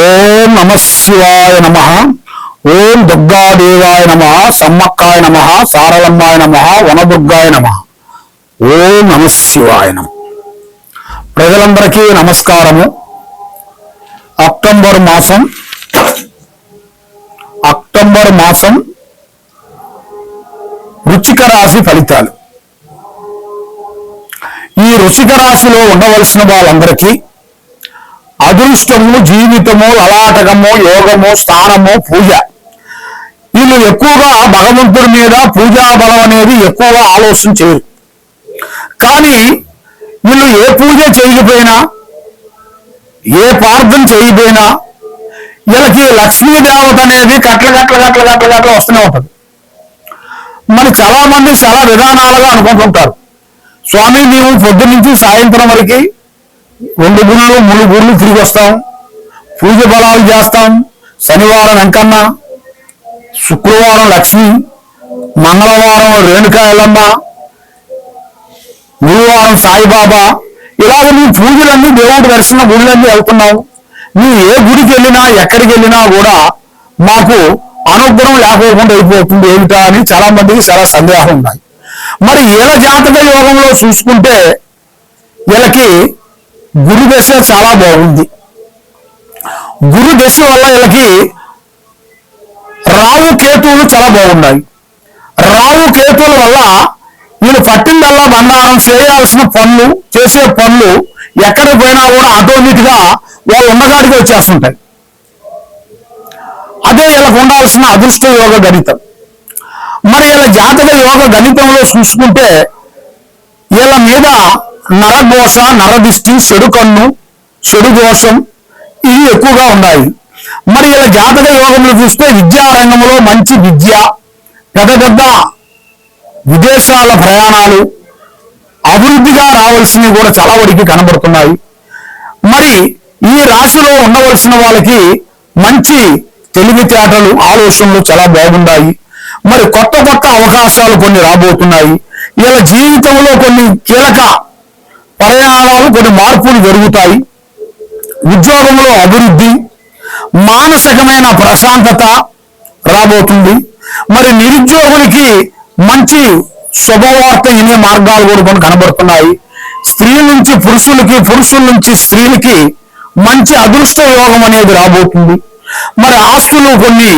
ఓం నమ శివాయ నమ. ఓం దుర్గాదేవాయ నమ సమ్మక్కాయ నమ సారలమ్మాయ నమ వనదుర్గాయ నమ. ఓం నమ శివాయ నమ. ప్రజలందరికీ నమస్కారము. అక్టోబర్ మాసం అక్టోబర్ మాసం రుచిక రాశి ఫలితాలు. ఈ రుచిక రాశిలో ఉండవలసిన వాళ్ళందరికీ అదృష్టము జీవితము లలాటకము యోగము స్థానము పూజ. వీళ్ళు ఎక్కువగా భగవంతుడి మీద పూజా బలం అనేది ఎక్కువగా ఆలోచన చేయరు. కానీ వీళ్ళు ఏ పూజ చేయకపోయినా ఏ ప్రార్థన చేయకపోయినా వీళ్ళకి లక్ష్మీ దేవత అనేది కట్ల కట్ల కట్ల కట్ల కట్ల వస్తూనే ఉంటుంది. మరి చాలా మంది చాలా విధానాలుగా అనుకుంటుంటారు. స్వామి మేము పొద్దు నుంచి సాయంత్రం వరకు రెండు గుళ్ళు మూడు గుళ్ళు తిరిగి వస్తాం. పూజ బలాలు చేస్తాం. శనివారం వెంకన్న శుక్రవారం లక్ష్మి మంగళవారం రేణుకా ఎల్లమ్మ గురువారం సాయిబాబా. ఇలాగ నీ పూజలన్నీ దేవుడి దర్శన గుళ్ళన్నీ వెళ్తున్నావు నీ ఏ గుడికి వెళ్ళినా ఎక్కడికి వెళ్ళినా కూడా మాకు అనుగ్రహం లేకపోకుండా అయిపోతుంది. ఏమిటా అని చాలా మందికి చాలా సందేహం ఉన్నాయి. మరి ఏళ్ళ జాతక యోగంలో చూసుకుంటే వీళ్ళకి గురు దశ చాలా బాగుంది. గురు దశ వల్ల వీళ్ళకి రావు కేతువులు చాలా బాగున్నాయి. రావు కేతువుల వల్ల వీళ్ళు పట్టిందల్లా బండారం చేయాల్సిన పనులు చేసే పనులు ఎక్కడ పోయినా కూడా ఆటోమేటిక్గా వాళ్ళు ఉన్నగాడికి వచ్చేస్తుంటాయి. అదే వీళ్ళకు ఉండాల్సిన అదృష్ట యోగ గణితం. మరి వీళ్ళ జాతక యోగ గణితంలో చూసుకుంటే వీళ్ళ మీద నరఘోష నరదిష్టి చెడు కన్ను చెడు దోషం ఇవి ఎక్కువగా ఉన్నాయి. మరి ఇలా జాతక యోగంలో చూస్తే విద్యారంగంలో మంచి విద్య పెద్ద పెద్ద విదేశాల ప్రయాణాలు అభివృద్ధిగా రావాల్సినవి కూడా చాలా వరకు కనబడుతున్నాయి. మరి ఈ రాశిలో ఉండవలసిన వాళ్ళకి మంచి తెలివితేటలు ఆలోచనలు చాలా బాగున్నాయి. మరి కొత్త కొత్త అవకాశాలు కొన్ని రాబోతున్నాయి. ఇలా జీవితంలో కొన్ని కీలక పరిణామాలు కొన్ని మార్పులు జరుగుతాయి. ఉద్యోగంలో అభివృద్ధి మానసికమైన ప్రశాంతత రాబోతుంది. మరి నిరుద్యోగులకి మంచి శుభవార్త ఇనే మార్గాలు కూడా మనకు కనబడుతున్నాయి. స్త్రీ నుంచి పురుషులకి పురుషుల నుంచి స్త్రీలకి మంచి అదృష్ట యోగం అనేది రాబోతుంది. మరి ఆస్తులు కొన్ని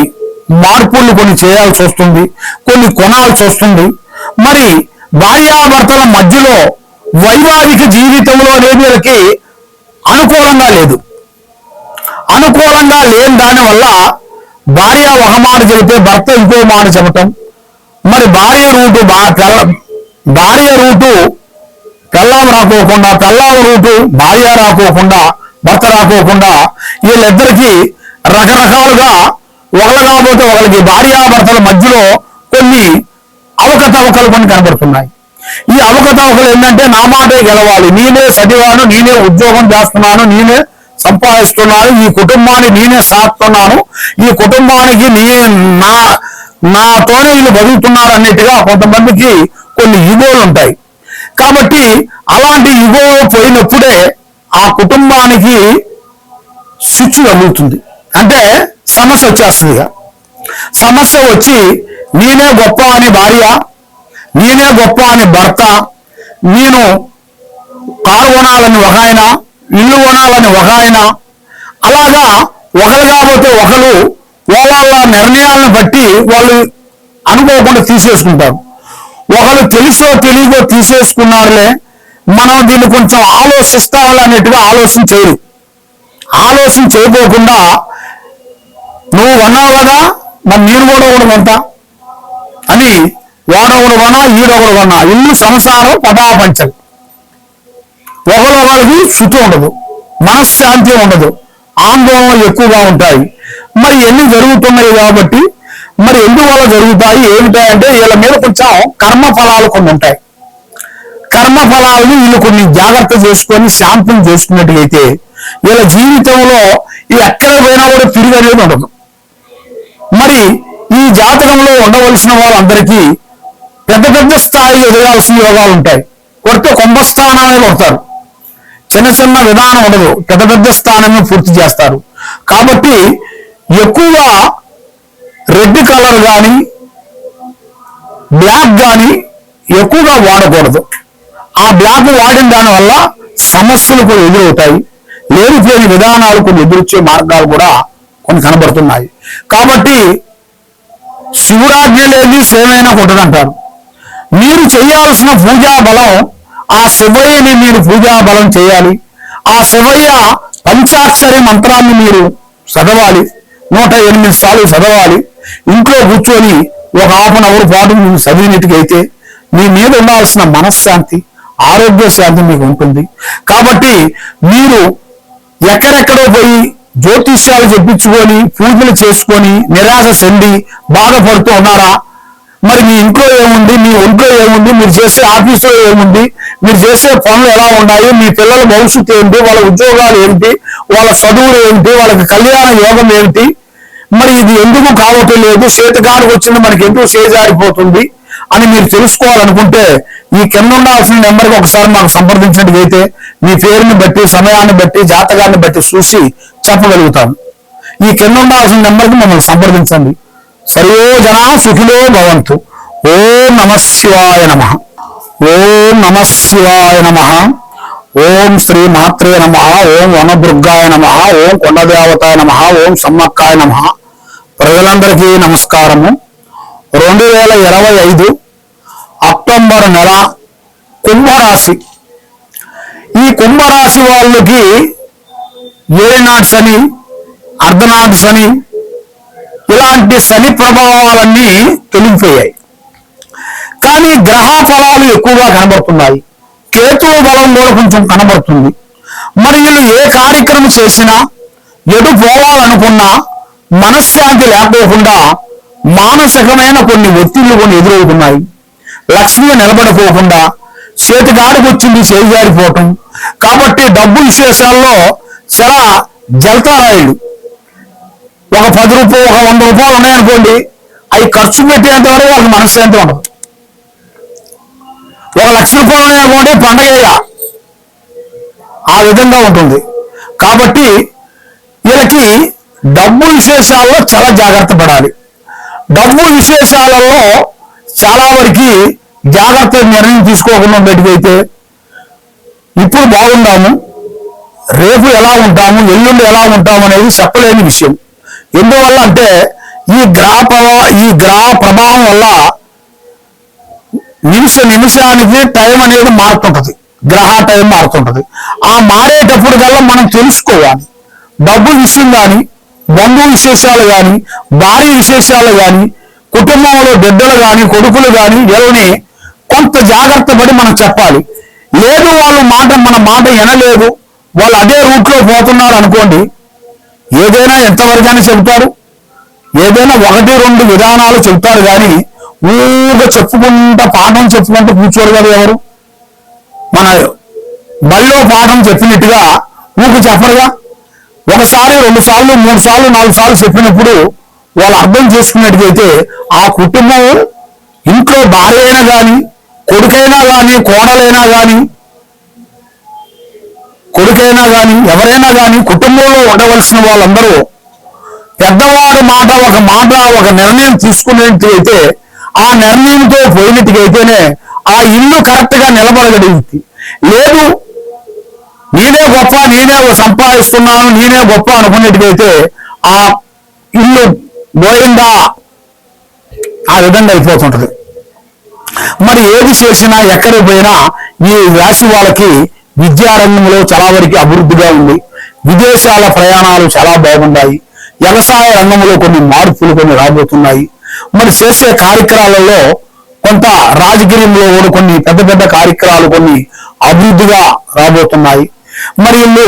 మార్పులు కొన్ని చేయాల్సి వస్తుంది కొన్ని కొనాల్సి వస్తుంది. మరి భార్యాభర్తల మధ్యలో వైవాహిక జీవితంలో అనేది వీళ్ళకి అనుకూలంగా లేదు. అనుకూలంగా లేని దానివల్ల భార్య ఒక మాట చెబితే భర్త ఇంకో మాట చెప్పటం. మరి భార్య రూటు బా తెల్ల భార్య రూటు పెళ్ళాం రాకోకుండా పెళ్ళాం రూటు భార్య రాకోకుండా భర్త రాకోకుండా వీళ్ళిద్దరికీ రకరకాలుగా ఒకరు కాకపోతే ఒకరికి భార్యాభర్తల మధ్యలో కొన్ని అవకతవకలు కొన్ని కనబడుతున్నాయి. ఈ అవకతవకలు ఏంటంటే నా మాటే గెలవాలి. నేనే చదివాను నేనే ఉద్యోగం చేస్తున్నాను నేనే సంపాదిస్తున్నాను ఈ కుటుంబాన్ని నేనే సాగుతున్నాను ఈ కుటుంబానికి నీ నా నాతోనే వీళ్ళు బతుకుతున్నారు అన్నట్టుగా కొంతమందికి కొన్ని ఇగోలు ఉంటాయి. కాబట్టి అలాంటి ఇగో పోయినప్పుడే ఆ కుటుంబానికి స్విచ్ తగులుతుంది అంటే సమస్య వచ్చేస్తుంది ఇక. సమస్య వచ్చి నేనే గొప్ప అని భార్య నేనే గొప్ప అని భర్త నేను కారు కొనాలని ఒక ఆయన ఇల్లు కొనాలని ఒక ఆయన అలాగా ఒకరు కాకపోతే ఒకరు వాళ్ళ నిర్ణయాలను బట్టి వాళ్ళు అనుకోకుండా తీసేసుకుంటారు. ఒకరు తెలుసో తెలియదో తీసేసుకున్నారులే మనం దీన్ని కొంచెం ఆలోచిస్తామని అన్నట్టుగా ఆలోచన చేయరు. ఆలోచన చేయకోకుండా నువ్వు కొన్నావు కదా మరి నేను కూడా ఉండమంట అని వాడొకడు వన ఈడొకడు వన ఇల్లు సంసారం పటాపంచలు ఒకరు వాళ్ళకి శుద్ధి ఉండదు మనశ్శాంతి ఉండదు ఆందోళనలు ఎక్కువగా ఉంటాయి. మరి ఎన్ని జరుగుతున్నాయి కాబట్టి మరి ఎందువల్ల జరుగుతాయి ఏమిటంటే వీళ్ళ మీద కొంచెం కర్మ ఫలాలు కొన్ని ఉంటాయి. కర్మ ఫలాలను వీళ్ళు కొన్ని జాగ్రత్త చేసుకొని శాంతం చేసుకున్నట్టుగైతే వీళ్ళ జీవితంలో ఈ ఎక్కడ పోయినా కూడా తిరిగి అనేది ఉండదు. మరి ఈ జాతకంలో ఉండవలసిన వాళ్ళందరికీ పెద్ద పెద్ద స్థాయి ఎదగాల్సిన యోగాలు ఉంటాయి కొడితే కుంభస్థానాన్ని కొడతారు. చిన్న చిన్న విధానం ఉండదు. పెద్ద పెద్ద స్థానమే పూర్తి చేస్తారు. కాబట్టి ఎక్కువగా రెడ్ కలర్ కానీ బ్లాక్ కానీ ఎక్కువగా వాడకూడదు. ఆ బ్లాక్ వాడిన దాని వల్ల సమస్యలు కూడా ఎదురవుతాయి. లేనిపోయిన విధానాలు కొన్ని ఎదురొచ్చే మార్గాలు కూడా కొన్ని కనబడుతున్నాయి. కాబట్టి శివురాజ్ఞ లేని సేవైనా కొట్టదంటారు. మీరు చేయాల్సిన పూజా బలం ఆ శివయ్యని మీరు పూజా బలం చేయాలి. ఆ శివయ్య పంచాక్షరి మంత్రాన్ని మీరు చదవాలి. నూట ఎనిమిది సార్లు చదవాలి. ఇంట్లో కూర్చొని ఒక హాఫ్ అన్ అవర్ పాటు మీరు చదివినట్టుకైతే మీ మీద ఉండాల్సిన మనశ్శాంతి ఆరోగ్య శాంతి మీకు ఉంటుంది. కాబట్టి మీరు ఎక్కడెక్కడో పోయి జ్యోతిష్యాలు చెప్పించుకొని పూజలు చేసుకొని నిరాశ చెంది బాధపడుతూ ఉన్నారా? మరి మీ ఇంట్లో ఏముంది? మీ ఒంట్లో ఏముంది? మీరు చేసే ఆఫీసులో ఏముంది? మీరు చేసే పనులు ఎలా ఉన్నాయి? మీ పిల్లల భవిష్యత్తు ఏంటి? వాళ్ళ ఉద్యోగాలు ఏంటి? వాళ్ళ చదువులు ఏంటి? వాళ్ళకి కళ్యాణ యోగం ఏంటి? మరి ఇది ఎందుకు కావటం లేదు? చేతగాడికి వచ్చింది మనకి ఎందుకు చేజారిపోతుంది అని మీరు తెలుసుకోవాలనుకుంటే ఈ కింద ఉండాల్సిన నెంబర్కి ఒకసారి మాకు సంప్రదించినట్టుగైతే మీ పేరుని బట్టి సమయాన్ని బట్టి జాతకాన్ని బట్టి చూసి చెప్పగలుగుతాం. ఈ కింద ఉండాల్సిన నెంబర్కి మమ్మల్ని సంప్రదించండి. సర్వో జనా సుఖిలో భవంతు. ఓం నమ శివాయ నమ. ఓం నమ శివాయ నమ. ఓం శ్రీ మాత్రే నమ. ఓం వనదుర్గాయ నమ. ఓం కొండదేవతాయ నమ. ఓం సమ్మక్కాయ నమ. ప్రజలందరికీ నమస్కారము. రెండు వేల ఇరవై ఐదు అక్టోబర్ నెల కుంభరాశి. ఈ కుంభరాశి వాళ్ళకి ఏనాటి అని అర్ధనాట్స్ అని ఇలాంటి శని ప్రభావాలన్నీ తొలగిపోయాయి. కానీ గ్రహ ఫలాలు ఎక్కువగా కనబడుతున్నాయి. కేతువు బలం కూడా కొంచెం కనబడుతుంది. మరి వీళ్ళు ఏ కార్యక్రమం చేసినా ఎటు పోవాలనుకున్నా మనశ్శాంతి లేకపోకుండా మానసికమైన కొన్ని ఒత్తిళ్ళు కొన్ని ఎదురవుతున్నాయి. లక్ష్మి నిలబడిపోకుండా చేతిగాడికి వచ్చింది చేజారిపోవటం కాబట్టి డబ్బు విశేషాల్లో చాలా జలతారాయుడు. ఒక పది రూపాయలు ఒక వంద రూపాయలు ఉన్నాయనుకోండి అవి ఖర్చు పెట్టేంత వరకు వాళ్ళకి మనశ్శాంతి ఉండదు. ఒక లక్ష రూపాయలు ఉన్నాయనుకోండి పండగ ఆ విధంగా ఉంటుంది. కాబట్టి వీళ్ళకి డబ్బు విశేషాల్లో చాలా జాగ్రత్త పడాలి. డబ్బు విశేషాలలో చాలా వరకు జాగ్రత్త నిర్ణయం తీసుకోకుండా బయటకైతే ఇప్పుడు బాగుందాము రేపు ఎలా ఉంటాము ఎల్లుండి ఎలా ఉంటాము అనేది చెప్పలేని విషయం. ఎందువల్ల అంటే ఈ గ్రహ ఈ గ్రహ ప్రభావం వల్ల నిమిష నిమిషానికి టైం అనేది మారుతుంటది. గ్రహ టైం మారుతుంటది. ఆ మారేటప్పుడు కల్లా మనం తెలుసుకోవాలి. డబ్బు విషయం కానీ బంధు విశేషాలు కానీ భార్య విశేషాలు కానీ కుటుంబంలో బిడ్డలు కానీ కొడుకులు కానీ ఎవరిని కొంత జాగ్రత్త పడి మనం చెప్పాలి. లేదు వాళ్ళు మాట మన మాట వినలేదు. వాళ్ళు అదే రూట్లో పోతున్నారు అనుకోండి ఏదైనా ఎంతవరకైనా చెబుతారు. ఏదైనా ఒకటి రెండు విధానాలు చెబుతారు కానీ ఊగా చెప్పుకుంటా పాఠం చెప్పుకుంటూ కూర్చోరు కదా ఎవరు? మన బళ్ళో పాఠం చెప్పినట్టుగా ఊరికి చెప్పరుగా. ఒకసారి రెండు సార్లు మూడు సార్లు నాలుగు సార్లు చెప్పినప్పుడు వాళ్ళు అర్థం చేసుకున్నట్టుగైతే ఆ కుటుంబం ఇంట్లో భార్య అయినా కానీ కొడుకైనా కానీ కోడలైనా కానీ కొడుకైనా కానీ ఎవరైనా కానీ కుటుంబంలో ఉండవలసిన వాళ్ళందరూ పెద్దవాడు మాట ఒక మాట ఒక నిర్ణయం తీసుకునేటైతే ఆ నిర్ణయంతో పోయినట్టుకైతేనే ఆ ఇల్లు కరెక్ట్గా నిలబడగలిగింది. లేదు నేనే గొప్ప నేనే సంపాదిస్తున్నాను నేనే గొప్ప అనుకున్నట్టుగైతే ఆ ఇల్లు పోయిందా? ఆ విధంగా అయిపోతుంటది. మరి ఏది చేసినా ఎక్కడికి పోయినా ఈ రాశి వాళ్ళకి విద్యారంగంలో చాలా వరకు అభివృద్ధిగా ఉంది. విదేశాల ప్రయాణాలు చాలా బాగున్నాయి. వ్యవసాయ రంగంలో కొన్ని మార్పులు కొన్ని రాబోతున్నాయి. మరి చేసే కార్యక్రమాలలో కొంత రాజకీయంలో కూడా కొన్ని పెద్ద పెద్ద కార్యక్రమాలు కొన్ని అభివృద్ధిగా రాబోతున్నాయి. మరి వీళ్ళు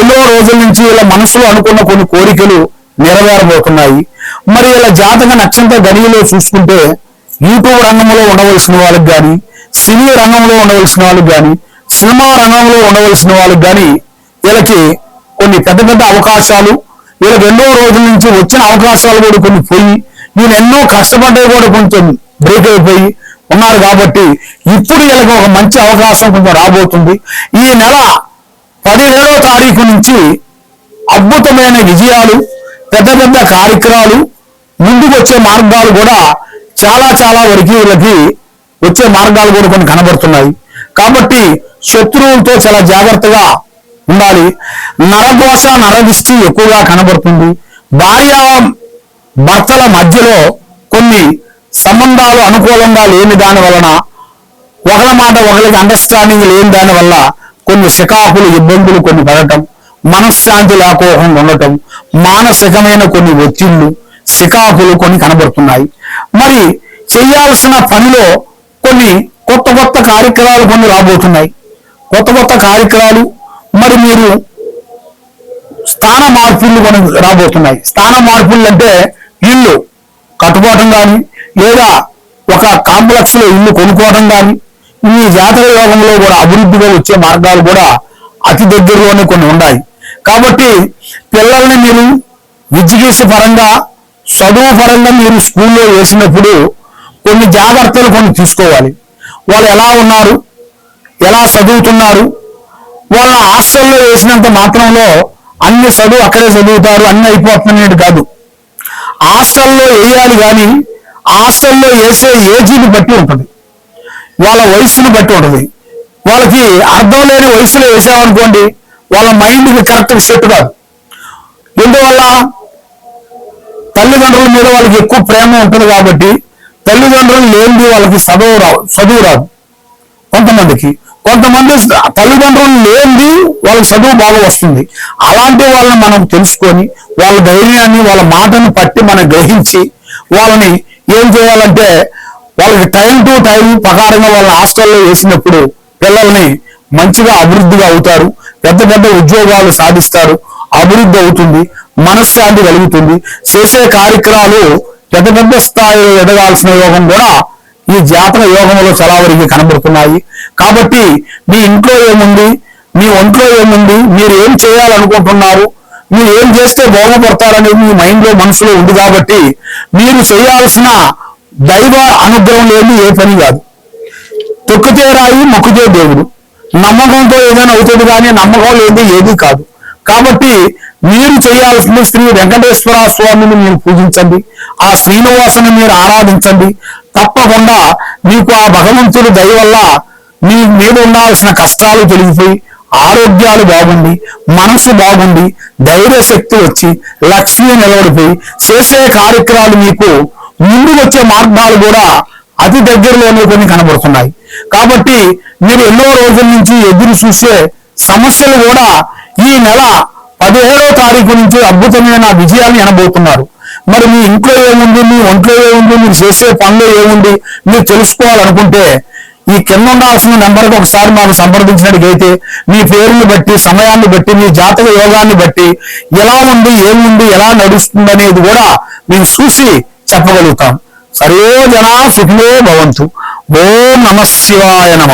ఎన్నో రోజుల నుంచి వీళ్ళ మనసులో అనుకున్న కొన్ని కోరికలు నెరవేరబోతున్నాయి. మరి వీళ్ళ జాతక నక్షత్ర గడిలో చూసుకుంటే యూట్యూబ్ రంగంలో ఉండవలసిన వాళ్ళకి కానీ సినీ రంగంలో ఉండవలసిన వాళ్ళకి కానీ సినిమా రంగంలో ఉండవలసిన వాళ్ళకి కానీ వీళ్ళకి కొన్ని పెద్ద పెద్ద అవకాశాలు వీళ్ళకి ఎన్నో రోజుల నుంచి వచ్చిన అవకాశాలు కూడా కొన్ని పోయి వీళ్ళు ఎన్నో కష్టపడ్డవి కూడా కొంచెం బ్రేక్ అయిపోయి ఉన్నారు కాబట్టి ఇప్పుడు వీళ్ళకి ఒక మంచి అవకాశం కొంచెం రాబోతుంది. ఈ నెల పదిహేడవ తారీఖు నుంచి అద్భుతమైన విజయాలు పెద్ద పెద్ద కార్యక్రమాలు ముందుకు వచ్చే మార్గాలు కూడా చాలా చాలా వరకు వీళ్ళకి వచ్చే మార్గాలు కూడా కొన్ని కనబడుతున్నాయి. కాబట్టి శత్రువులతో చాలా జాగ్రత్తగా ఉండాలి. నరఘోష నరదిష్టి ఎక్కువగా కనబడుతుంది. భార్య భర్తల మధ్యలో కొన్ని సంబంధాలు అనుకూలంగా లేని దాని వలన ఒకళ్ళ మాట ఒకరికి అండర్స్టాండింగ్ లేని దాని వల్ల కొన్ని శికాకులు ఇబ్బందులు కొన్ని పడటం మనశ్శాంతి లేకోకుండా ఉండటం మానసికమైన కొన్ని ఒత్తిళ్ళు శికాకులు కొన్ని కనబడుతున్నాయి. మరి చేయాల్సిన పనిలో కొన్ని కొత్త కొత్త కార్యక్రమాలు కొన్ని రాబోతున్నాయి. కొత్త కొత్త కార్యక్రమాలు మరి మీరు స్థాన మార్పులు కొన్ని రాబోతున్నాయి. స్థాన మార్పులు అంటే ఇల్లు కట్టుకోవటం కానీ లేదా ఒక కాంప్లెక్స్లో ఇల్లు కొనుక్కోవడం కానీ ఈ జాతర యోగంలో కూడా అభివృద్ధిగా వచ్చే మార్గాలు కూడా అతి దగ్గరలోనే కొన్ని ఉన్నాయి. కాబట్టి పిల్లల్ని మీరు విద్యగీస పరంగా చదువు పరంగా మీరు స్కూల్లో వేసినప్పుడు కొన్ని జాగ్రత్తలు కొన్ని తీసుకోవాలి. వాళ్ళు ఎలా ఉన్నారు? ఎలా చదువుతున్నారు? వాళ్ళ హాస్టల్లో వేసినంత మాత్రంలో అన్ని చదువు అక్కడే చదువుతారు అన్ని అయిపోతున్నట్టు కాదు. హాస్టల్లో వేయాలి కానీ హాస్టల్లో వేసే ఏజీని బట్టి ఉంటుంది. వాళ్ళ వయసుని బట్టి ఉంటుంది. వాళ్ళకి అర్థం లేని వయసులో వేసామనుకోండి వాళ్ళ మైండ్కి కరెక్ట్గా సెట్ కాదు. ఎందువల్ల? తల్లిదండ్రుల మీద వాళ్ళకి ఎక్కువ ప్రేమ ఉంటుంది కాబట్టి తల్లిదండ్రులు లేనిది వాళ్ళకి చదువు రావు చదువు రాదు. కొంతమందికి. కొంతమంది తల్లిదండ్రులు లేనిది వాళ్ళకి చదువు బాగా వస్తుంది. అలాంటి వాళ్ళని మనం తెలుసుకొని వాళ్ళ ధైర్యాన్ని వాళ్ళ మాటను పట్టి మనం గ్రహించి వాళ్ళని ఏం చేయాలంటే వాళ్ళకి టైం టు టైం ప్రకారంగా వాళ్ళ హాస్టల్లో వేసినప్పుడు పిల్లల్ని మంచిగా అభివృద్ధిగా అవుతారు. పెద్ద పెద్ద ఉద్యోగాలు సాధిస్తారు. అభివృద్ధి అవుతుంది. మనశ్శాంతి కలుగుతుంది. చేసే కార్యక్రమాలు పెద్ద పెద్ద స్థాయిలో ఎదగాల్సిన యోగం కూడా ఈ జాతక యోగంలో చలావరికి కనబడుతున్నాయి. కాబట్టి మీ ఇంట్లో ఏముంది? మీ ఒంట్లో ఏముంది? మీరు ఏం చేయాలనుకుంటున్నారు? మీరు ఏం చేస్తే బాగుపడతారనేది మీ మైండ్లో మనసులో ఉంది కాబట్టి మీరు చేయాల్సిన దైవ అనుగ్రహం లేని ఏ పని కాదు. తొక్కితే రాయి మొక్కుతే దేవుడు. నమ్మకంతో ఏదైనా అవుతుంది కానీ నమ్మకం లేని ఏది కాదు. కాబట్టి మీరు చేయాల్సింది శ్రీ వెంకటేశ్వర స్వామిని మీరు పూజించండి. ఆ శ్రీనివాసుని మీరు ఆరాధించండి. తప్పకుండా మీకు ఆ భగవంతుడి దయ వల్ల మీ మీద ఉండాల్సిన కష్టాలు తొలగిపోయి ఆరోగ్యాలు బాగుండి మనసు బాగుండి ధైర్య శక్తి వచ్చి లక్ష్మి నిలబడిపోయి చేసే కార్యక్రమాలు మీకు ముందు వచ్చే మార్గాలు కూడా అతి దగ్గరలోనే కొన్ని కనబడుతున్నాయి. కాబట్టి మీరు ఎన్నో రోజుల నుంచి ఎదురు చూసే సమస్యలు కూడా ఈ నెల పదిహేడో తారీఖు నుంచి అద్భుతమైన విజయాన్ని అనబోతున్నారు. మరి మీ ఇంట్లో ఏముంది మీ ఒంట్లో ఏముంది మీరు చేసే పనులు ఏముంది మీరు తెలుసుకోవాలనుకుంటే ఈ కింద ఉండాల్సిన నెంబర్కి ఒకసారి మాకు సంప్రదించినట్టుగైతే మీ పేరుని బట్టి సమయాన్ని బట్టి మీ జాతక యోగాన్ని బట్టి ఎలా ఉంది ఏముంది ఎలా నడుస్తుంది అనేది కూడా మేము చూసి చెప్పగలుగుతాం. సర్వే జనా సుఖిలో భవంతు. ఓం నమ శివాయ నమ.